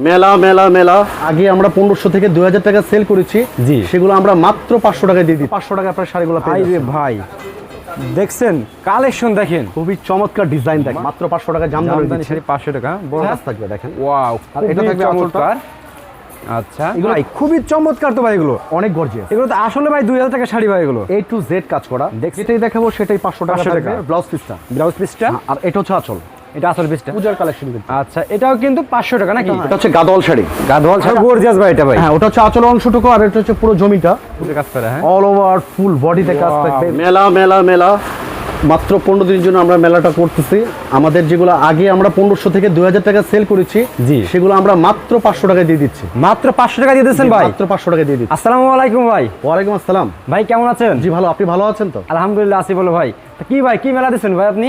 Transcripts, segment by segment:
মেলা মেলা মেলা। আগে আমরা পনেরোশো থেকে দুই হাজার টাকা সেল করেছি। জি। সেগুলো আমরা মাত্র পাঁচশো টাকায় দিয়ে দিই পাঁচশো টাকা আপনার শাড়িগুলো পেয়ে ভাই রে ভাই দেখছেন? কালেকশন দেখেন। খুবই চমৎকার ডিজাইন দেখেন। মাত্র পাঁচশো টাকা জামদানি। শাড়ি পাঁচশো টাকা বড় কাজ থাকবে দেখেন। ওয়াও এটা থাকবে চমৎকার। আচ্ছা। এগুলো- ভাই খুবই চমৎকার তো ভাই এগুলো। অনেক গর্জিয়াস এগুলো তো আসলে ভাই দুই হাজার টাকা শাড়ি ভাই এগুলো। এ টু জেড কাজ করা। যেটাই দেখাবো সেটাই পাঁচশো টাকা 500 টাকা। ব্লাউজ পিসটা ব্লাউজ পিসটা আর এটা হচ্ছে আচল। এটা আসল পিসটা পূজার কালেকশন আচ্ছা এটাও কিন্তু পাঁচশো টাকা নাকি? এটা হচ্ছে গাদোয়াল শাড়ি। গাধোয়াল শাড়ি? গর্জিয়াস ভাই এটা ভাই। হ্যাঁ ওটা হচ্ছে আচল অংশটুকু আর এটা হচ্ছে পুরো জমিটা। ফুলের কাজ করে হ্যাঁ। অল ওভার ফুল বডিতে কাজ. থাকবে মেলা মেলা মেলা। মাত্র পনেরো দিনের জন্য আমরা মেলাটা করতেছি। আমাদের যেগুলো আগে আমরা পনেরোশো থেকে দুই হাজার টাকা সেল করেছি জি। সেগুলো আমরা মাত্র পাঁচশো টাকা দিয়ে দিচ্ছি। মাত্র পাঁচশো টাকা দিয়ে দিচ্ছেন ভাই? মাত্র পাঁচশো টাকা দিয়ে দিচ্ছি। আসসালামু আলাইকুম ভাই। ওয়ালাইকুম আসসালাম। ভাই কেমন আছেন? জি ভালো। আপনি ভালো আছেন তো? আলহামদুলিল্লাহ আছি বলো ভাই। কি ভাই কি মেলা দিচ্ছেন ভাই আপনি?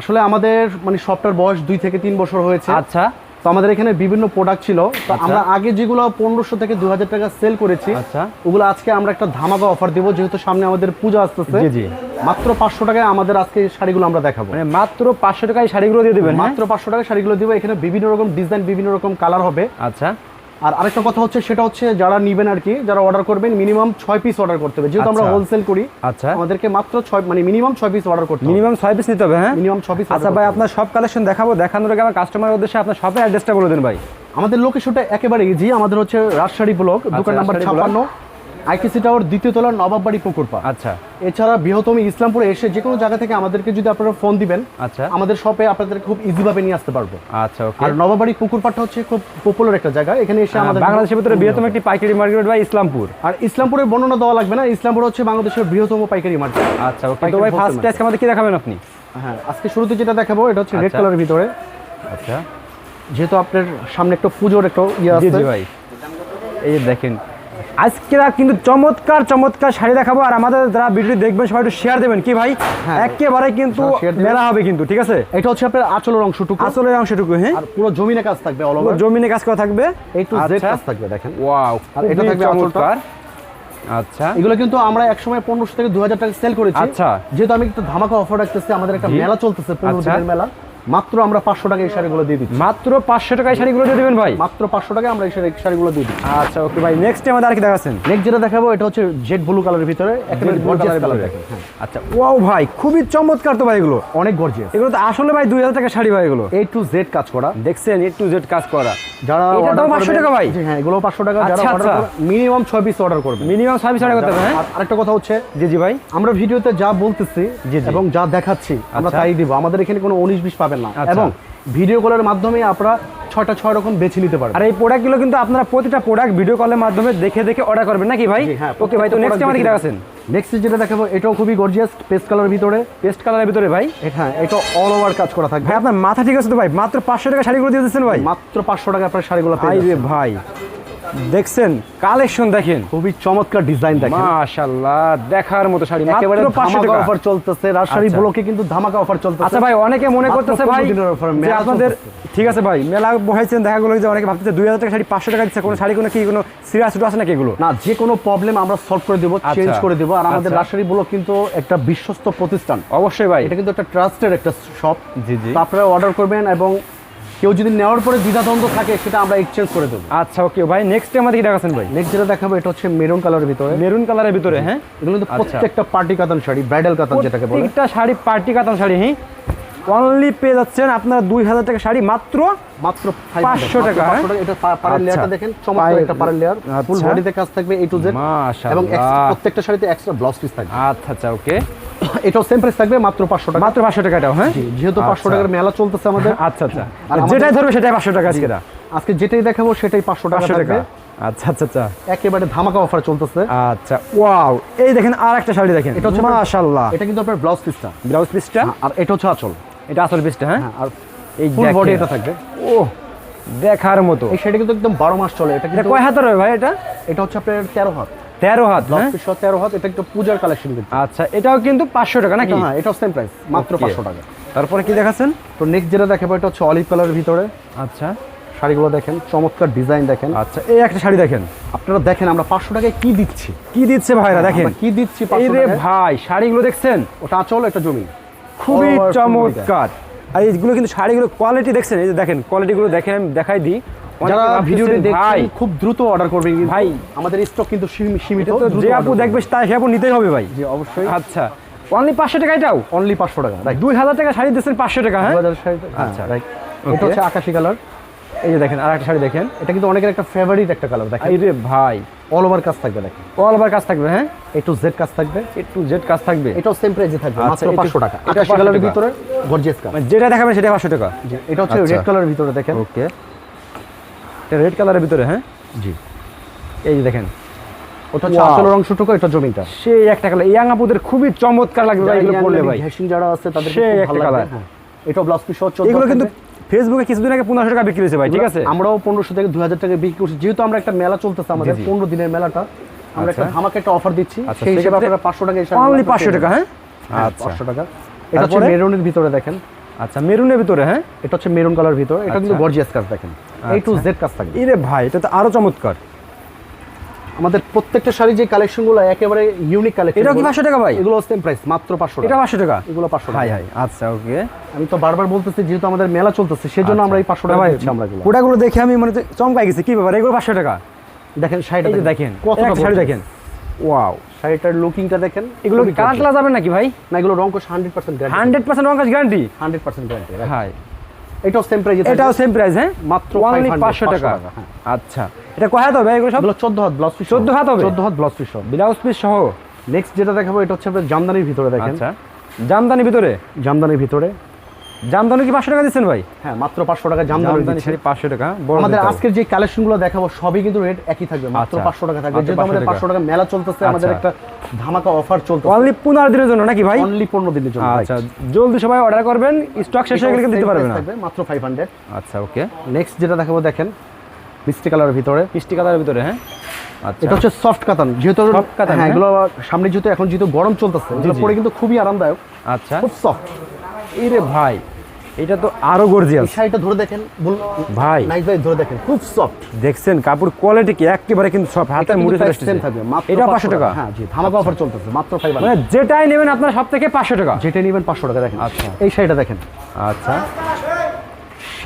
আসলে আমাদের মানে শপটার বয়স দুই থেকে তিন বছর হয়েছে। আচ্ছা। তো আমাদের এখানে বিভিন্ন প্রোডাক্ট ছিল। তো আমরা আগে যেগুলো পনেরোশো থেকে দু হাজার টাকা সেল করেছি আচ্ছা। ওগুলো আজকে আমরা একটা ধামাকা অফার দিব যেহেতু সামনে আমাদের পূজা আসতেছে। মাত্র পাঁচশো টাকায় আমাদের আজকে শাড়িগুলো আমরা দেখাবো। মানে মাত্র পাঁচশো টাকায় শাড়িগুলো দিয়ে দিবেন হ্যাঁ? মাত্র পাঁচশো টাকা শাড়িগুলো দিব এখানে বিভিন্ন রকম ডিজাইন বিভিন্ন রকম কালার হবে। আচ্ছা। আর আরেকটা কথা হচ্ছে সেটা হচ্ছে যারা নিবেন আর কি যারা অর্ডার করবেন মিনিমাম ছয় পিস অর্ডার করতে হবে। যেহেতু আমরা আচ্ছা। হোলসেল করি আচ্ছা। আমাদেরকে মাত্র ছয় মানে মিনিমাম ছয় পিস অর্ডার করতে মিনিমাম ছয় পিস নিতে হবে হ্যাঁ? মিনিমাম ছয় পিস আচ্ছা ভাই আপনার সব কালেকশন দেখাবো দেখানোর আগে আমার কাস্টমার উদ্দেশ্যে আপনার শপের অ্যাড্রেসটা বলে দেন ভাই। আমাদের লোকেশনটা একেবারে ইজি আমাদের হচ্ছে রাজশাড়ি ব্লক দোকান নাম্বার আচ্ছা, ছাপ্পান্ন টাওয়ার দ্বিতীয় তলা নবাববাড়ি পুকুরপা আচ্ছা। এছাড়া বৃহত্তম ইসলামপুরে এসে যে কোনো জায়গা থেকে আমাদেরকে যদি আপনারা ফোন দিবেন আচ্ছা। আমাদের শপে আপনাদের খুব ইজি ভাবে নিয়ে আসতে পারব। আচ্ছা ওকে আর নবাবাড়ি পুকুরপাটটা হচ্ছে খুব পপুলার একটা জায়গা। এখানে এসে আমাদের বাংলাদেশের ভিতরে বৃহত্তম একটি পাইকারি মার্কেট ভাই ইসলামপুর আর ইসলামপুরের বর্ণনা দেওয়া লাগবে না। ইসলামপুর হচ্ছে বাংলাদেশের বৃহত্তম পাইকারি মার্কেট আচ্ছা ওকে তো ভাই ফার্স্ট আজকে আমাদের কি দেখাবেন আপনি? হ্যাঁ আজকে শুরুতে যেটা দেখাবো এটা হচ্ছে রেড আচ্ছা। কালারের ভিতরে। আচ্ছা। যেহেতু আপনার সামনে একটা পুজোর একটা ইয়ে আছে। ভাই। এই যে দেখেন আজকে কিন্তু চমৎকার চমৎকার শাড়ি দেখাবো আর আমাদের যারা ভিডিও দেখবেন সবাই একটু শেয়ার দেবেন। কি ভাই? হ্যাঁ। একেবারে কিন্তু হ্যাঁ। মেলা হবে কিন্তু ঠিক আছে? এটা হচ্ছে আপনার আঁচলের অংশটুকু। আসলে অংশটুকু হ্যাঁ। আর পুরো জমিনে কাজ থাকবে অল ওভার জমিনে কাজ করা থাকবে। এই টু জেড। কাজ থাকবে দেখেন। ওয়াও আর এটা থাকবে আঁচলটা। আচ্ছা। এগুলো কিন্তু আমরা একসময় পনেরোশো থেকে দু হাজার টাকা সেল করেছি। আচ্ছা। যেহেতু আমি একটা ধামাকা অফার রাখতেছি আমাদের একটা মেলা চলতেছে পনেরো আচ্ছা। দিনের মেলা। মাত্র আমরা পাঁচশো টাকা এই শাড়িগুলো দিয়ে দিচ্ছি। মাত্র পাঁচশো টাকায় শাড়িগুলো দিয়ে দেবেন ভাই? মাত্র পাঁচশো টাকা আমরা এই শাড়ি- শাড়িগুলো দিয়ে দিচ্ছি। আচ্ছা ওকে ভাই নেক্সট আমাদের আর কি দেখাচ্ছেন? নেক্সট যেটা দেখাবো এটা হচ্ছে জেড ব্লু কালারের ভিতরে একেবারে গর্জিয়াস কালার হ্যাঁ। আচ্ছা ওয়াও ভাই খুবই চমৎকার তো ভাই এগুলো। অনেক গর্জিয়াস এগুলো তো আসলে ভাই দুই হাজার টাকা শাড়ি ভাই এগুলো। এ টু জেড কাজ করা। দেখছেন এ টু জেড কাজ করা। যারা order দাম 500 টাকা ভাই? হ্যাঁ এগুলো পাঁচশো টাকা যারা আচ্ছা, অর্ডার আচ্ছা। মিনিমাম ছয় পিস অর্ডার করবেন মিনিমাম ছয় পিস টাকা করতে হবে হ্যাঁ? আর আরেকটা কথা হচ্ছে জি জি ভাই। আমরা ভিডিওতে যা বলতেছি। এবং যা দেখাচ্ছি আমরা আচ্ছা। তাই দিব। আমাদের এখানে কোনো উনিশ বিশ পাবেন না। আচ্ছা। এবং ভিডিও কলের মাধ্যমে আপনারা ছয়টা ছয় রকম বেছে নিতে পারবেন। আর এই প্রোডাক্টগুলো কিন্তু আপনারা প্রতিটা প্রোডাক্ট ভিডিও কলের মাধ্যমে দেখে দেখে অর্ডার করবেন নাকি ভাই? হ্যাঁ, ওকে ভাই তো নেক্সট আমাদের কি দেখাচ্ছেন? নেক্সট যেটা দেখাবো এটাও খুবই গর্জিয়াস পেস্ট কালার ভিতরে। পেস্ট কালারের ভিতরে ভাই? হ্যাঁ এটা অল ওভার কাজ করা থাকবে। ভাই আপনার মাথা ঠিক আছে তো ভাই? মাত্র পাঁচশো টাকা শাড়িগুলো দিয়ে দিচ্ছেন ভাই? মাত্র পাঁচশো টাকা আপনার শাড়িগুলো ভাই। দেখছেন? কালেকশন দেখেন। খুবই চমৎকার ডিজাইন দেখেন। মাশাআল্লাহ দেখার মতো শাড়ি একেবারে ধামাকা টাকা। অফার চলতেছে। রাজশাড়ি আচ্ছা। ব্লকে কিন্তু ধামাকা অফার চলতেছে। আচ্ছা ভাই অনেকে মনে করতেছে ভাই 15 দিনের offer, যে আপনাদের ঠিক আছে ভাই মেলা বহাইছেন দেখা গেলো যে অনেকে ভাবতেছে দুই হাজার টাকা শাড়ি পাঁচশো টাকা দিচ্ছে কোনো শাড়ি কোনো কি কোনো সিরিয়াস আছে নাকি এগুলো? না যে কোনো প্রবলেম আমরা সলভ করে দেবো আচ্ছা। চেঞ্জ করে দেবো। আর আমাদের আচ্ছা। রাজশাড়ি ব্লক কিন্তু একটা বিশ্বস্ত প্রতিষ্ঠান। অবশ্যই ভাই। এটা কিন্তু একটা ট্রাস্টেড একটা শপ জি জি। আপনারা অর্ডার করবেন এবং কেউ যদি নেওয়ার পরে দ্বিধাদ্বন্দ্ব থাকে সেটা আমরা এক্সচেঞ্জ করে দেবো। আচ্ছা ওকে ভাই নেক্সট আমাদের কি দেখাচ্ছেন ভাই। নেক্সট যেটা দেখাবো এটা হচ্ছে মেরুন কালারের ভিতরে। মেরুন কালারের ভিতরে হ্যাঁ? এগুলো কিন্তু আচ্ছা। প্রত্যেকটা পার্টি কাতান শাড়ি ব্রাইডাল কাতান যেটাকে বলে। প্রত্যেকটা শাড়ি পার্টি কাতান শাড়ি হ্যাঁ? অনলি পেয়ে যাচ্ছেন আপনারা দুই হাজার টাকা শাড়ি মাত্র মাত্র 500 টাকা, হ্যাঁ? এটা পাড়ের আচ্ছা। লেয়ারটা দেখেন চমৎকার একটা পাড়ের লেয়ার ফুল আচ্ছা। বডিতে কাজ থাকবে এ টু জেড এবং প্রত্যেকটা শাড়িতে এক্সট্রা ব্লাউজ পিস থাকবে। আচ্ছা আচ্ছা ওকে। এটাও সেম প্রাইস থাকবে মাত্র পাঁচশো টাকা। মাত্র পাঁচশো টাকাটাও হ্যাঁ? যেহেতু পাঁচশো আচ্ছা। টাকার মেলা চলতেছে আমাদের। আচ্ছা আচ্ছা। যেটাই ধরবে সেটাই পাঁচশো টাকা আজকে আজকে যেটাই দেখাবো সেটাই পাঁচশো টাকা পাঁচশো থাকবে। টাকা আচ্ছা আচ্ছা আচ্ছা। একেবারে ধামাকা অফার চলতেছে। আচ্ছা ওয়াও। এই দেখেন আর একটা শাড়ি দেখেন। এটা হচ্ছে মাশাআল্লাহ। এটা কিন্তু আপনার ব্লাউজ পিসটা ব্লাউজ পিসটা আর এটা হচ্ছে আচল। এটা আসল পিসটা হ্যাঁ? হ্যাঁ আর এই ফুল বডি এটা থাকবে। ও দেখার মতো। এই শাড়ি কিন্তু একদম বারো মাস চলে এটা কয় হাতের হবে ভাই এটা? এটা হচ্ছে আপনার তেরো হাত। তেরো হাত ব্লাউজ হ্যাঁ? তেরো হাত এটা একটু পূজার কালেকশন কিন্তু। আচ্ছা এটাও কিন্তু পাঁচশো টাকা নাকি? হ্যাঁ এটাও সেম প্রাইস মাত্র পাঁচশো টাকা। তারপরে কি দেখাচ্ছেন? তো নেক্সট যেটা দেখাবো এটা হচ্ছে অলিভ কালারের ভিতরে। আচ্ছা। শাড়িগুলো দেখেন চমৎকার ডিজাইন দেখেন। আচ্ছা এই একটা শাড়ি দেখেন। আপনারা দেখেন আমরা পাঁচশো টাকায় কি দিচ্ছি। কি দিচ্ছে ভাইরা দেখেন। কি দিচ্ছি এই 500 রে টাকায়? ভাই শাড়িগুলো দেখছেন? ওটা আচল এটা জমি। খুবই full চমৎকার। আর এইগুলো কিন্তু শাড়িগুলো কোয়ালিটি দেখছেন এই যে দেখেন কোয়ালিটিগুলো দেখে আমি দেখাই দিই। যারা ভিডিওটি দেখছেন খুব দ্রুত অর্ডার করবেন কিন্তু। ভাই। আমাদের স্টক কিন্তু সীমি- সীমিত যে আপু। দেখবে তাই সে আপু নিতেই হবে ভাই। জি অবশ্যই। আচ্ছা। অনলি পাঁচশো টাকা এটাও? অনলি পাঁচশো টাকা রাইট দুই হাজার টাকা শাড়ি দিচ্ছেন পাঁচশো টাকা হ্যাঁ? আচ্ছা আচ্ছা। রাইট এটা হচ্ছে আকাশি কালার এই যে দেখেন আর একটা শাড়ি দেখেন। এটা কিন্তু অনেকের একটা ফেভারিট একটা কালার দেখেন। ভাই। অল ওভার কাজ থাকবে দেখেন অল ওভার কাজ থাকবে হ্যাঁ এ টু জেড কাজ থাকবে একটু জেড কাজ থাকবে এটাও সেম প্রাইসে থাকবে আচ্ছা, মাত্র এটা- পাঁচশো টাকা এটা কালারের ভিতরে গর্জিয়াস কাজ মানে যেটা দেখাবেন সেটা পাঁচশো টাকা এটা হচ্ছে আচ্ছা। রেড কালারের ভিতরে দেখেন ওকে এটা রেড কালারের ভিতরে হ্যাঁ জি এই যে দেখেন ওটা হচ্ছে. আঁচলের অংশটুকু এটা জমিটা সেই একটা কালার ইয়াং আপুদের খুবই চমৎকার লাগবে ভাই এগুলো পড়লে ভাই যারা আছে তাদের খুব ভালো লাগবে। হ্যাঁ ব্লাউজ পিস সহ এগুলো কিন্তু ফেসবুকে কিছুদিন আগে পনেরোশো টাকা বিক্রি হয়েছে ভাই ঠিক আছে? আমরাও পনেরোশো থেকে দু হাজার টাকা বিক্রি করছি। যেহেতু আমরা একটা মেলা চলতেছে আমাদের। পনেরো দিনের মেলাটা আমরা একটা আমাকে একটা অফার দিচ্ছি। আচ্ছা, সেই হিসেবে আপনারা পাঁচশো টাকা অনলি পাঁচশো টাকা হ্যাঁ? আচ্ছা। পাঁচশো টাকা। এটা হচ্ছে? মেরুনের ভিতরে দেখেন। আচ্ছা মেরুনের ভিতরে হ্যাঁ? এটা হচ্ছে মেরুন কালার ভিতরে। এটা কিন্তু আচ্ছা। গর্জিয়াস কাজ দেখেন। এই টু আচ্ছা। জেড কাজ থাকে এরে ভাই এটা তো আরও চমৎকার। আমাদের প্রত্যেকটা শাড়ি যে কালেকশনগুলো একেবারে ইউনিক কালেকশন এটাও কি পাঁচশো টাকা ভাই? এগুলো সেম প্রাইস মাত্র পাঁচশো এটা টাকা। পাঁচশো টাকা? এগুলো পাঁচশো হাই টাকা। হাই আচ্ছা ওকে। আমি তো বারবার বলতেছি যেহেতু আমাদের মেলা চলতেছে সেজন্য আমরা এই পাঁচশো টাকা দিচ্ছি আমরা এগুলো প্রোডাক্টগুলো দেখে আমি মানে চমকাই গেছি। কি ব্যাপার? এগুলো পাঁচশো টাকা? দেখেন শাড়িটা দেখেন। কতটা শাড়ি দেখেন। ওয়াও। শাড়িটার লুকিংটা দেখেন এগুলো কি কালার টালা যাবে নাকি ভাই? না এগুলো রং কোশ hundred percent guarantee hundred percent রঙ গ্যারান্টি হান্ড্রেড পার্সেন্ট গ্যারান্টি হাই। এটাও সেম প্রাইস এটাও সেম প্রাইস হ্যাঁ? মাত্র অনলি 500 পাঁচশো টাকা হ্যাঁ। আচ্ছা। এটা কয় হাত হবে? এগুলো সব? চোদ্দ হাত ব্লাউজ পিস 14 হাত হবে? চোদ্দ হাত ব্লাউজ পিস ব্লাউজ পিস সহ। নেক্সট যেটা দেখাবো এটা হচ্ছে আপনার জামদানির ভিতরে দেখেন। আচ্ছা। জামদানি ভিতরে? জামদানির ভিতরে। জামদানি কি পাঁচশো টাকা দিচ্ছেন ভাই? হ্যাঁ মাত্র পাঁচশো টাকা জামদানি জামদানি শাড়ি পাঁচশো টাকা আমাদের আজকের যে কালেকশনগুলো দেখাবো সবই কিন্তু রেট একই থাকবে। মাত্র আচ্ছা। পাঁচশো টাকা থাকবে। যেহেতু আমাদের 500 পাঁচশো টাকা। মেলা চলতেছে আমাদের আচ্ছা। একটা ধামাকা অফার চলতেছে। অনলি পনেরো দিনের জন্য নাকি ভাই? অনলি পনেরো দিনের জন্য আচ্ছা। জলদি সবাই অর্ডার করবেন। স্টক শেষ হয়ে গেলে কিন্তু দিতে Same পারবে price না। থাকবে, মাত্র ফাইভ হান্ড্রেড আচ্ছা ওকে নেক্সট যেটা দেখাবো দেখেন। মিষ্টি কালারের ভিতরে। মিষ্টি কালারের ভিতরে হ্যাঁ? আচ্ছা। এটা হচ্ছে সফট কাতান। যেহেতু হ্যাঁ হ্যাঁ? এগুলো সামনে যেহেতু এখন যেহেতু গরম চলতেছে পরে কিন্তু খুবই আরামদায়ক। আচ্ছা। খুব সফট এই রে ভাই এটা তো আরও গর্জিয়াস শাড়িটা ধরে দেখেন ভাই। নাইস ভাই ধরে দেখেন খুব সফট দেখছেন কাপড় কোয়ালিটি কি? একেবারে কিন্তু সব হাতে মুড়ে চলে সেম থাকবে মাত্র এটা পাঁচশো টাকা? হ্যাঁ জি ধামাকা অফার চলতেছে মাত্র ফাইভ মানে যেটাই নেবেন আপনার সব থেকে পাঁচশো টাকা। যেটা নেবেন পাঁচশো টাকা দেখেন। আচ্ছা। এই শাড়িটা দেখেন। আচ্ছা।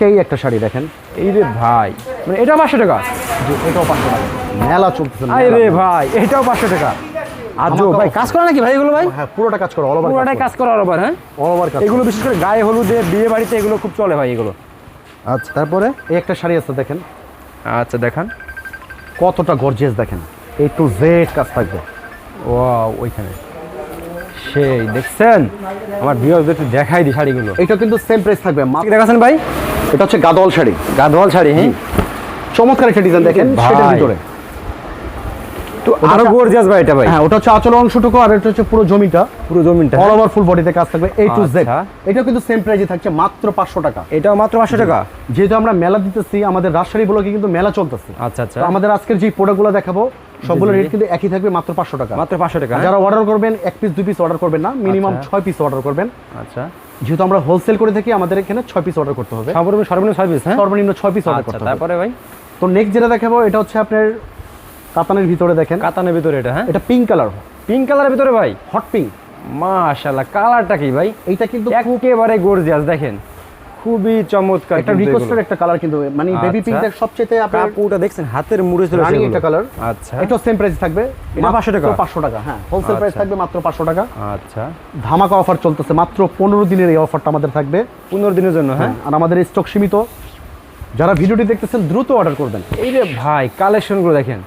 সেই একটা শাড়ি দেখেন। এই রে ভাই মানে এটা পাঁচশো টাকা। এটাও পাঁচশো টাকা। মেলা চলতেছে আরে রে ভাই এটাও পাঁচশো টাকা। ভাই কাজ করে নাকি ভাই এগুলো ভাই? হ্যাঁ পুরোটা কাজ করো অল ওভার পুরোটাই কাজ করা। আবার হ্যাঁ? অল ওভার কাজ এগুলো বিশেষ করে গায়ে হলুদে বিয়ে বাড়িতে এগুলো খুব চলে ভাই এগুলো। আচ্ছা তারপরে? এই একটা শাড়ি আছে দেখেন। আচ্ছা দেখান। কতটা গর্জিয়াস দেখেন। এই টু জেড কাজ থাকবে। ও ওইখানে। সেই দেখছেন? আমার একটু দেখাই দি শাড়িগুলো। এটা কিন্তু সেম প্রাইস থাকবে। ভাই? এটা হচ্ছে গাদোয়াল শাড়ি। গাধোয়াল শাড়ি হ্যাঁ? চমৎকার একটা ডিজাইন দেখেন সেটার ভিতরে। তো আরও গর্জিয়াস ভাই এটা ভাই। হ্যাঁ ওটা হচ্ছে আচল অংশটুকু আর এটা হচ্ছে পুরো জমিটা। পুরো জমিনটা অল ওভার ফুল বডিতে কাজ থাকবে এই টু জেড আচ্ছা। এটাও কিন্তু সেম প্রাইসে থাকছে মাত্র পাঁচশো টাকা। এটাও মাত্র পাঁচশো টাকা? যেহেতু আমরা মেলা দিতেছি আমাদের রাজশাহী ব্লকে কিন্তু মেলা চলতেছে। আচ্ছা আচ্ছা। তো আমাদের আজকের যে প্রোডাক্টগুলো দেখাবো সবগুলো। রেট কিন্তু একই থাকবে মাত্র পাঁচশো টাকা। মাত্র পাঁচশো টাকা হ্যাঁ? যারা অর্ডার করবেন এক পিস দুই পিস অর্ডার করবেন না মিনিমাম আচ্ছা। ছয় পিস অর্ডার করবেন। আচ্ছা। যেহেতু আমরা হোলসেল করে থাকি আমাদের এখানে ছয় পিস অর্ডার করতে হবে। সর্বনিম্ন সর্বনিম্ন সার্ভিস হ্যাঁ? সর্বনিম্ন ছয় পিস অর্ডার আচ্ছা করতে হবে। তারপরে ভাই? তো নেক্সট যেটা দেখাবো এটা হচ্ছে আপনার কাতানের ভিতরে দেখেন। কাতানের ভিতরে এটা হ্যাঁ? এটা পিঙ্ক কালার পিঙ্ক কালারের ভিতরে ভাই? হট পিঙ্ক মাশাআল্লাহ কালারটা কি ভাই? এইটা কিন্তু একেবারে গর্জিয়াস দেখেন। খুবই চমৎকার একটা রিকোয়েস্টের একটা কালার কিন্তু মানে বেবি আচ্ছা। পিঙ্কের সবচেয়ে আপনার কাপড়টা দেখছেন হাতের মুড়ে চলে রানী আসে একটা কালার আচ্ছা। এটা সেম প্রাইস থাকবে। এটা 500 টাকা? পাঁচশো টাকা হ্যাঁ। হোলসেল প্রাইস আচ্ছা। থাকবে মাত্র পাঁচশো টাকা। আচ্ছা। ধামাকা অফার চলতেছে মাত্র পনেরো দিনের এই অফারটা আমাদের থাকবে। পনেরো দিনের জন্য হ্যাঁ? আর আমাদের স্টক সীমিত। যারা ভিডিওটি দেখতেছেন দ্রুত অর্ডার করবেন। এই রে ভাই কালেকশনগুলো দেখেন।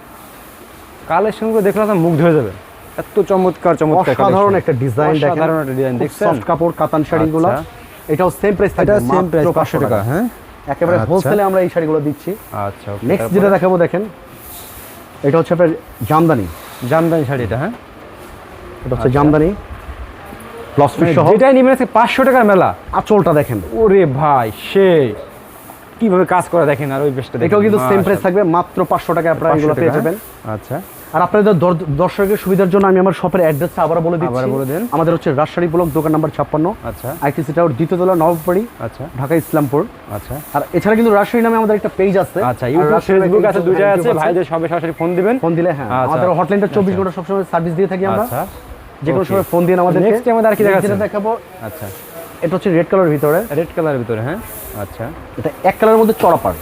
কালেকশনগুলো দেখলে আপনার মুগ্ধ হয়ে যাবে। এত চমৎকার চমৎকার অসাধারণ collection। একটা ডিজাইন দেখেন। অসাধারণ একটা ডিজাইন দেখছেন? সফট কাপড় কাতান শাড়িগুলো। আচ্ছা। এটাও সেম প্রাইস থাকবে সেম প্রাইস মাত্র পাঁচশো টাকা হ্যাঁ? একেবারে আচ্ছা। হোলসেলে আমরা এই শাড়িগুলো দিচ্ছি। আচ্ছা নেক্সট যেটা দেখাবো দেখেন। এটা হচ্ছে আপনার জামদানি। জামদানি শাড়ি এটা হ্যাঁ? এটা হচ্ছে আচ্ছা। জামদানি। পিস মানে সহ। যেটাই নিবেন আজকে পাঁচশো টাকার মেলা। আঁচলটা দেখেন। ওরে ভাই সে কীভাবে কাজ করে দেখেন আর ওই বেশটা এটাও কিন্তু সেম প্রাইস থাকবে মাত্র পাঁচশো টাকা আপনারা এগুলো পেয়ে যাবেন। আচ্ছা। আর আপনাদের দর্শকের সুবিধার জন্য আমি আমার শপের অ্যাড্রেসটা আবার বলে দিচ্ছি। আবার বলে দেন। আমাদের হচ্ছে রাজশাহী ব্লক দোকান নাম্বার ছাপ্পান্ন। আচ্ছা। আইটিসি টাওয়ার দ্বিতীয় তলা নববাড়ি আচ্ছা। ঢাকা ইসলামপুর। আচ্ছা। আর এছাড়া কিন্তু রাজশাহী নামে আমাদের একটা পেজ আছে। আচ্ছা ইউটিউব ফেসবুক আছে দুইটাই আছে। ভাইদের সবে সরাসরি ফোন দিবেন। ফোন দিলে হ্যাঁ। আচ্ছা। আমাদের হটলাইনটা চব্বিশ আচ্ছা। ঘণ্টা সবসময় সার্ভিস দিয়ে থাকি আমরা। আচ্ছা। যে কোনো সময় ফোন দিন আমাদের নেক্সট আমাদের আর কি? দেখাবো। আচ্ছা। এটা হচ্ছে রেড কালার ভিতরে। রেড কালারের ভিতরে হ্যাঁ? আচ্ছা। এটা এক কালারের মধ্যে চড়া পার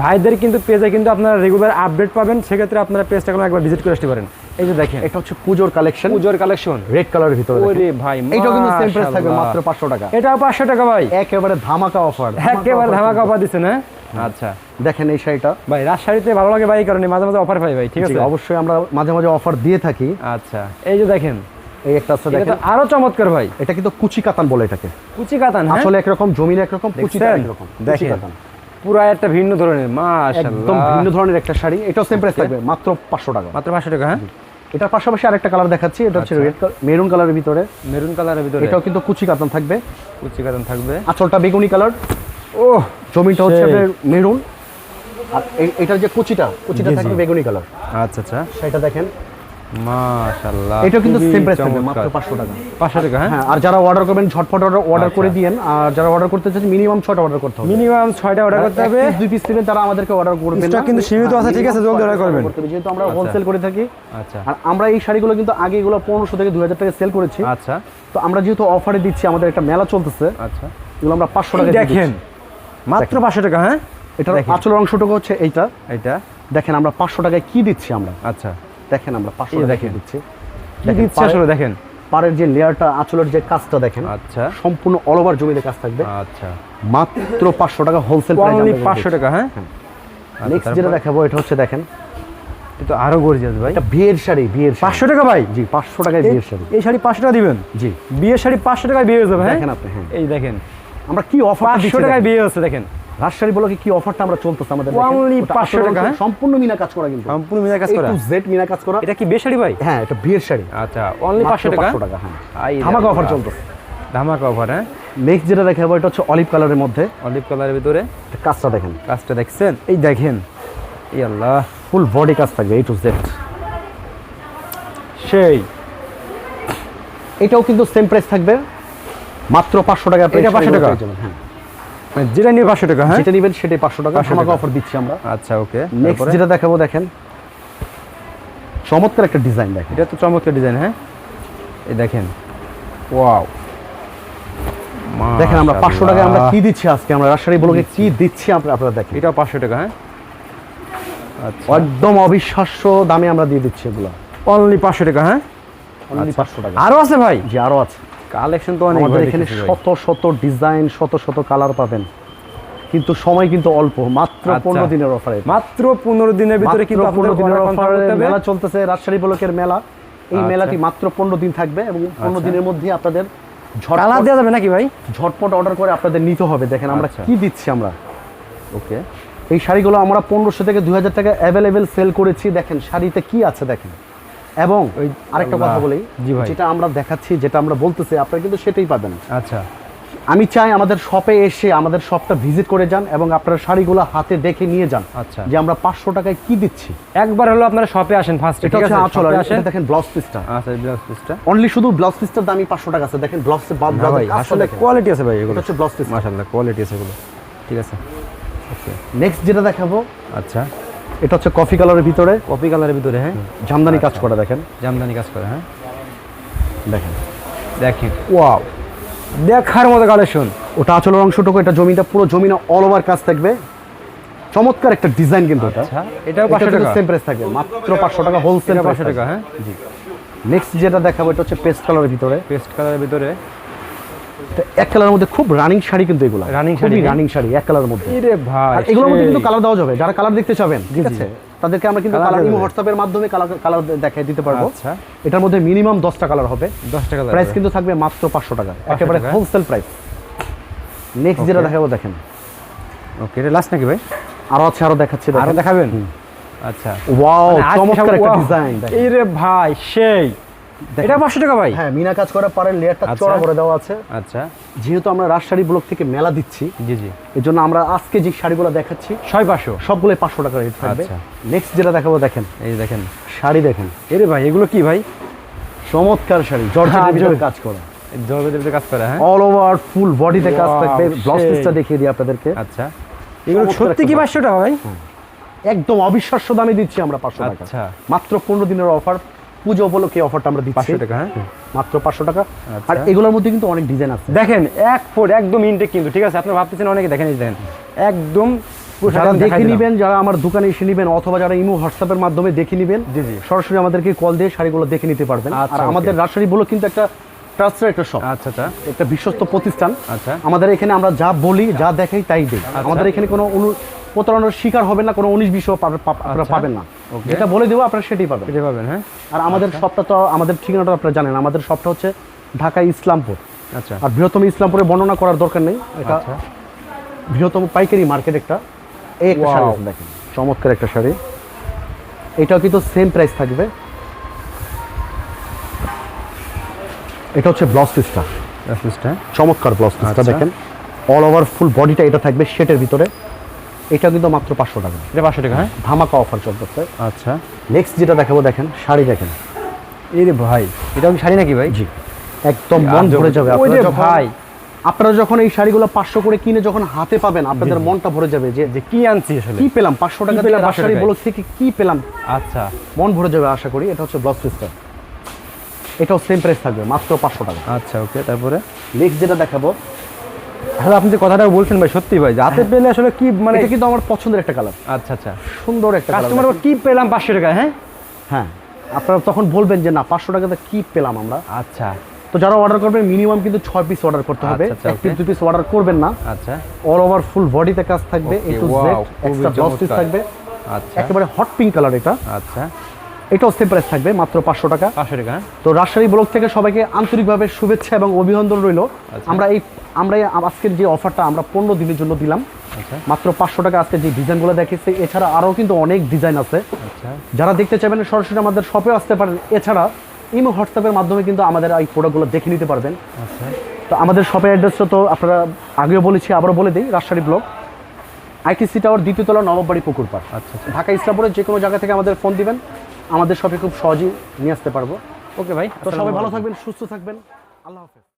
ভাইদের কিন্তু পেজে কিন্তু আপনারা রেগুলার আপডেট পাবেন সেক্ষেত্রে আপনারা পেজটা কোনো একবার ভিজিট করে আসতে পারেন। এই যে দেখেন। এটা হচ্ছে পুজোর কালেকশন পুজোর কালেকশন রেড কালারের ভিতরে। ওরে ভাই এইটাও কিন্তু সেম প্রাইস থাকবে মাত্র পাঁচশো টাকা। এটাও পাঁচশো টাকা ভাই। একেবারে ধামাকা অফার একেবারে ধামাকা অফার দিচ্ছে না আচ্ছা দেখেন এই শাড়িটা। ভাই রাজশাহীতে ভালো লাগে ভাই কারণে মাঝে মাঝে অফার পাই ভাই ঠিক আছে? অবশ্যই আমরা মাঝে মাঝে অফার দিয়ে থাকি। আচ্ছা এই যে দেখেন। এই একটা আছে দেখেন। আরও চমৎকার ভাই। এটা কিন্তু কুচি কাতান বলে এটাকে। কুচি কাতান হ্যাঁ? আসলে একরকম জমির একরকম দেখছেন? একরকম দেখেন। কাতান। পুরা একটা ভিন্ন ধরনের একদম ভিন্ন ধরনের একটা শাড়ি। এটাও সেম প্রাইস থাকবে মাত্র পাঁচশো টাকা। মাত্র পাঁচশো টাকা হ্যাঁ? এটার পাশাপাশি আরেকটা কালার দেখাচ্ছি এটা হচ্ছে। রেড মেরুন কালারের ভিতরে। মেরুন কালারের ভিতরে। এটাও কিন্তু কুচি কাতান থাকবে। কুচি কাতান থাকবে। আঁচলটা বেগুনি কালার ও জমিটা হচ্ছে আপনার মেরুন আর এটার যে কুচিটা কুচিটা। থাকবে বেগুনি কালার আচ্ছা আচ্ছা। সেটা দেখেন। মাশাআল্লাহ এটাও কিন্তু সেম প্রাইস থাকবে মাত্র পাঁচশো টাকা। পাঁচশো টাকা হ্যাঁ? হ্যাঁ আর যারা অর্ডার করবেন ঝটফট অর্ডার অর্ডার আচ্ছা। করে দিয়েন। আর যারা অর্ডার করতে চাচ্ছেন মিনিমাম ছটা অর্ডার করতে হবে। মিনিমাম ছয়টা অর্ডার করতে হবে। দুই পিস নেবেন তারা আমাদেরকে অর্ডার করবেন। কিন্তু সীমিত আছে, ঠিক আছে, জলদি order করবেন। যেহেতু আমরা আচ্ছা। হোলসেল করে থাকি আচ্ছা। আর আমরা এই শাড়িগুলো কিন্তু আগে এগুলো পনেরোশো থেকে দুই হাজার টাকা সেল করেছি। আচ্ছা। তো আমরা যেহেতু অফারে দিচ্ছি আমাদের একটা মেলা চলতেছে আচ্ছা। এগুলো আমরা পাঁচশো এই টাকা দেখেন মাত্র পাঁচশো টাকা হ্যাঁ? এটার। আচলের অংশটুকু হচ্ছে এইটা। এটা দেখেন আমরা পাঁচশো টাকায় কি দিচ্ছি আমরা। আচ্ছা। দেখেন আমরা টাকা দেখেন। দিচ্ছি। দেখেন, পাড়ের- আসলে দেখেন? পাড়ের যে লেয়ারটা আঁচলের যে কাজটা দেখেন আচ্ছা। সম্পূর্ণ অল ওভার জমিতে কাজ থাকবে। আচ্ছা। মাত্র পাঁচশো টাকা হোলসেল পাঁচশো টাকা হ্যাঁ? নেক্সট যেটা দেখাবো এটা হচ্ছে দেখেন। এটা আরও গর্জিয়াস ভাই। এটা বিয়ের শাড়ি বিয়ের। পাঁচশো টাকা ভাই? জি পাঁচশো টাকায় বিয়ের শাড়ি। এই শাড়ি পাঁচশো টাকা দিবেন? জি। বিয়ের শাড়ি পাঁচশো টাকায় বিয়ে হয়ে যাবে হ্যাঁ? দেখেন আপনি হ্যাঁ। এই দেখেন। আমরা কি অফার পাঁচশো টাকায় বিয়ে হচ্ছে দেখেন। রাজশাহী বলো কি অফারটা আমরা চলতেছে আমাদের Only 500 টাকা, হ্যাঁ? সম্পূর্ণ মিনা কাজ করা কিন্তু। সম্পূর্ণ মিনা কাজ করা। Z মিনা কাজ করা। এটা কি শাড়ি ভাই? হ্যাঁ এটা বিয়ের শাড়ি। আচ্ছা অনলি মাত্র পাঁচশো টাকা? 500 টাকা হ্যাঁ। ধামাকা অফার চলতেছে। ধামাকা অফার হ্যাঁ? নেক্সট যেটা দেখাবো এটা হচ্ছে অলিভ কালারের মধ্যে। অলিভ কালারের ভিতরে? এটা কাজটা দেখেন। কাজটা দেখছেন? এই দেখেন। এই আল্লাহ। ফুল বডি কাজ থাকবে এই টু জেড সেই। এটাও কিন্তু সেম প্রাইস থাকবে। মাত্র পাঁচশো টাকা এটা 500 টাকা? হ্যাঁ। যেটা নিয়ে পাঁচশো টাকা হ্যাঁ? যেটা নেবেন সেটাই পাঁচশো টাকা। 500 ধামাকা টাকা। অফার দিচ্ছি আমরা। আচ্ছা ওকে। নেক্সট যেটা দেখাবো দেখেন। চমৎকার একটা ডিজাইন দেখেন। এটা তো চমৎকার ডিজাইন হ্যাঁ? এই দেখেন। ওয়াও। দেখেন আমরা পাঁচশো টাকায় আমরা কি দিচ্ছি আজকে? আমরা রাজশাহী ব্লকে কি দিচ্ছি। আমরা- আপনারা দেখেন। এটাও পাঁচশো টাকা হ্যাঁ? আচ্ছা। একদম অবিশ্বাস্য দামে আমরা দিয়ে দিচ্ছি এগুলো। অনলি পাঁচশো টাকা হ্যাঁ? অনলি পাঁচশো টাকা। আরও আছে ভাই? জি আরও আছে। কালেকশন তো অনেক আমাদের এখানে শত শত ডিজাইন শত শত কালার পাবেন। কিন্তু সময় কিন্তু অল্প মাত্র আচ্ছা। পনেরো দিনের অফারে মাত্র পনেরো দিনের ভিতরে কিন্তু পনেরো দিনের অফারে মেলা চলতেছে রাজশাহী ব্লকের মেলা। এই আচ্ছা। মেলাটি মাত্র পনেরো দিন থাকবে এবং পনেরো আচ্ছা। দিনের মধ্যে আপনাদের ঝটপট দেওয়া যাবে নাকি ভাই? ঝটপট অর্ডার করে আপনাদের নিতে হবে। দেখেন আমরা। কি দিচ্ছি আমরা। ওকে। এই শাড়িগুলো আমরা পনেরোশো থেকে দুই হাজার টাকা অ্যাভেলেবেল সেল করেছি। দেখেন শাড়িতে কি আছে দেখেন। এবং আরেকটা কথা। বলি। যেটা আমরা দেখাচ্ছি যেটা আমরা বলতেছি আপনারা কিন্তু সেটাই পাবেন। আচ্ছা। আমি চাই আমাদের শপে এসে আমাদের শপটা ভিজিট করে যান এবং আপনারা শাড়িগুলো হাতে দেখে নিয়ে যান আচ্ছা। যে আমরা পাঁচশো টাকায় কি দিচ্ছি। একবার হলো আপনারা শপে আসেন ফার্স্টে এটা ঠিক হচ্ছে আছে? আঁচল দেখেন ব্লাউজ পিসটা আচ্ছা ব্লাউজ পিসটা অনলি শুধু ব্লাউজ পিসটার দামই পাঁচশো টাকা আছে দেখেন ব্লাউজ বাদ ভাই আসলে কোয়ালিটি আছে ভাই এগুলো। হচ্ছে ব্লাউজ পিস মাশাআল্লাহ কোয়ালিটি আছে এগুলো। ঠিক আছে। ওকে নেক্সট যেটা দেখাবো আচ্ছা। এটা হচ্ছে কফি কালারের ভিতরে। কফি কালারের ভিতরে হ্যাঁ। জামদানি কাজ আচ্ছা। করা দেখেন। জামদানি কাজ করে হ্যাঁ। দেখেন। দেখেন। ওয়াও দেখার মতো কালেকশন ওটা আঁচলের অংশটুকু এটা জমিটা পুরো জমিনা অল ওভার কাজ থাকবে। চমৎকার একটা ডিজাইন কিন্তু এটা। আচ্ছা এটাও পাঁচশো টাকা? সেম প্রাইস থাকবে মাত্র পাঁচশো টাকা হোলসেল পাঁচশো টাকা হ্যাঁ। জি নেক্সট যেটা দেখাবো এটা হচ্ছে পেস্ট কালারের ভিতরে। পেস্ট কালারের ভিতরে। এক কালারের মধ্যে খুব রানিং শাড়ি কিন্তু এগুলো। Running শাড়ি? রানিং শাড়ি এক কালারের মধ্যে। ইরে ভাই এগুলোর মধ্যে কিন্তু কালার দেওয়া যাবে। যারা কালার দেখতে চাবেন ঠিক আছে? তাদেরকে আমরা কিন্তু কালার ইমো। হোয়াটসঅ্যাপের মাধ্যমে কালার কালার দেখাই দিতে পারব। আচ্ছা। এটার মধ্যে মিনিমাম দশটা কালার হবে। দশ টাকা প্রাইস কিন্তু থাকবে মাত্র পাঁচশো টাকা। একেবারে হোলসেল প্রাইস নেক্সট যেটা দেখাবো দেখেন। ওকে এটা লাস্ট নাকি ভাই? আরও আছে আরও দেখাচ্ছি আরও দেখাবেন? আচ্ছা। ওয়াও মানে চমৎকার একটা ডিজাইন এই রে ভাই সেই। এটা পাঁচশো টাকা ভাই। হ্যাঁ মিনা কাজ করা পারে লেয়ারটা। চড়া করে দেওয়া আছে। আচ্ছা। যেহেতু আমরা রাজশাড়ি ব্লক থেকে মেলা দিচ্ছি জি জি। এর জন্য আমরা আজকে যে শাড়িগুলো দেখাচ্ছি ছয় পাঁচশো। সবগুলোই পাঁচশো টাকা রেট থাকবে। নেক্সট যেটা দেখাবো দেখেন। এই দেখেন। শাড়ি দেখেন। এরে ভাই এগুলো কি ভাই? চমৎকার শাড়ি হ্যাঁ, জর্জেটের ভিতরে কাজ করা। জলবেদের কাজ করে হ্যাঁ? অল ওভার ফুল বডিতে কাজ Wow, থাকবে। ব্লাউজ পিসটা দেখিয়ে দিই আপনাদেরকে। আচ্ছা। এগুলো সত্যি কি পাঁচশো টাকা ভাই? একদম অবিশ্বাস্য দামে দিচ্ছি আমরা পাঁচশো টাকা। আচ্ছা মাত্র পনেরো দিনের অফার পুজো উপলক্ষে অফারটা আমরা দিচ্ছি। 500 টাকা, হ্যাঁ? মাত্র পাঁচশো টাকা। আচ্ছা। আর এগুলোর মধ্যে কিন্তু অনেক ডিজাইন আছে। দেখেন এক ফোর একদম ইনটেক কিন্তু ঠিক আছে? আপনারা ভাবতেছেন অনেকে দেখেন দেখেন একদম যারা দেখে নেবেন যারা আমার দোকানে এসে নেবেন অথবা যারা ইমো হোয়াটসঅ্যাপের মাধ্যমে দেখে নেবেন। সরাসরি আমাদেরকে কল দিয়ে শাড়িগুলো দেখে নিতে পারবেন। আচ্ছা, আর আমাদের রাজশাহী বলো কিন্তু একটা ট্রাস্টের একটা শপ আচ্ছা আচ্ছা। একটা বিশ্বস্ত প্রতিষ্ঠান। আচ্ছা। আমাদের এখানে আমরা যা বলি যা দেখাই তাই দিই। আমাদের এখানে কোনো অনু প্রতারণার শিকার হবে না কোনো উনিশ পাব- আপনারা আচ্ছা। পাবেন না. যেটা বলে দেবো আপনারা সেটাই পাবেন। এটা পাবেন হ্যাঁ? আর আমাদের শপটা তো আমাদের ঠিকানাটা আপনারা জানেন আমাদের শপটা হচ্ছে ঢাকা ইসলামপুর। আচ্ছা। আর বৃহত্তম ইসলামপুরে বর্ণনা করার দরকার নেই এটা আচ্ছা। বৃহত্তম পাইকারি মার্কেট একটা। এই একটা শাড়ি দেখেন চমৎকার একটা শাড়ি। এটাও কিন্তু সেম প্রাইস থাকবে। এটা হচ্ছে ব্লাউজ পিসটা চমৎকার ব্লাউজ পিসটা আচ্ছা। দেখেন। অল ওভার ফুল বডিটা এটা থাকবে শেটের ভিতরে। এটা কিন্তু মাত্র পাঁচশো টাকা। এটা পাঁচশো টাকা হ্যাঁ? ধামাকা অফার চলতেছে। আচ্ছা। নেক্সট যেটা দেখাবো দেখেন শাড়ি দেখেন। এই রে ভাই এটা শাড়ি নাকি ভাই? জি। একদম মন ভরে যাবে। আপনারা ভাই। আপনারা যখন এই শাড়িগুলো পাঁচশো করে কিনে যখন হাতে পাবেন আপনাদের মনটা ভরে যাবে যে যে কি আনছি আসলে? কি পেলাম? পাঁচশো টাকা পেলাম পেলাম 500 শাড়ি বলো থেকে কি পেলাম? আচ্ছা। মন ভরে যাবে আশা করি। এটা হচ্ছে ব্লাউজ পিসটা এটাও সেম প্রাইস থাকবে মাত্র পাঁচশো টাকা। আচ্ছা ওকে তারপরে? নেক্সট যেটা দেখাবো হ্যাঁ আপনি যে কথাটা বলছেন ভাই সত্যি ভাই হাতে পেলে আসলে কি মানে এটা কিন্তু আমার পছন্দের একটা কালার আচ্ছা আচ্ছা। সুন্দর একটা কাস্টমার কি পেলাম পাঁচশো টাকা হ্যাঁ? হ্যাঁ আপনারা তখন বলবেন যে না পাঁচশো টাকাতে কি পেলাম আমরা? আচ্ছা। তো যারা অর্ডার করবেন মিনিমাম কিন্তু ছয় পিস অর্ডার করতে হবে। আচ্ছা, আচ্ছা, এক পিস দু পিস অর্ডার করবেন না। আচ্ছা। অল ওভার ফুল বডিতে কাজ থাকবে A to Z extra blouse piece থাকবে। আচ্ছা। একেবারে হট পিঙ্ক কালার এটা। আচ্ছা। এটাও সেম প্রাইস থাকবে মাত্র পাঁচশো টাকা। পাঁচশো টাকা হ্যাঁ। তো রাজশাহী ব্লক থেকে সবাইকে আন্তরিকভাবে শুভেচ্ছা এবং অভিনন্দন রইল। আচ্ছা। আমরা এই আমরা আজকের যে অফারটা আমরা পনেরো দিনের জন্য দিলাম। আচ্ছা। মাত্র পাঁচশো টাকা আজকে যে ডিজাইনগুলো দেখেছে এছাড়া আরও কিন্তু অনেক ডিজাইন আছে। আচ্ছা। যারা দেখতে চাইবেন সরাসরি আমাদের শপে আসতে পারেন। এছাড়া ইমো হোয়াটসঅ্যাপের মাধ্যমে কিন্তু আমাদের এই প্রোডাক্টগুলো দেখে নিতে পারবেন। তো আমাদের শপের অ্যাড্রেসটা তো আপনারা আগেও বলেছি আবারও বলে দিই রাজশাহী ব্লক। আইটিসি টাওয়ার দ্বিতীয় তলা নবাববাড়ি পুকুর আচ্ছা আচ্ছা। ঢাকা ইসলামপুরের যে কোনো জায়গা থেকে আমাদের ফোন দিবেন। আমাদের শপে খুব সহজেই নিয়ে আসতে পারব। ওকে ভাই তো সবাই ভালো থাকবেন সুস্থ থাকবেন। আল্লাহ হাফেজ।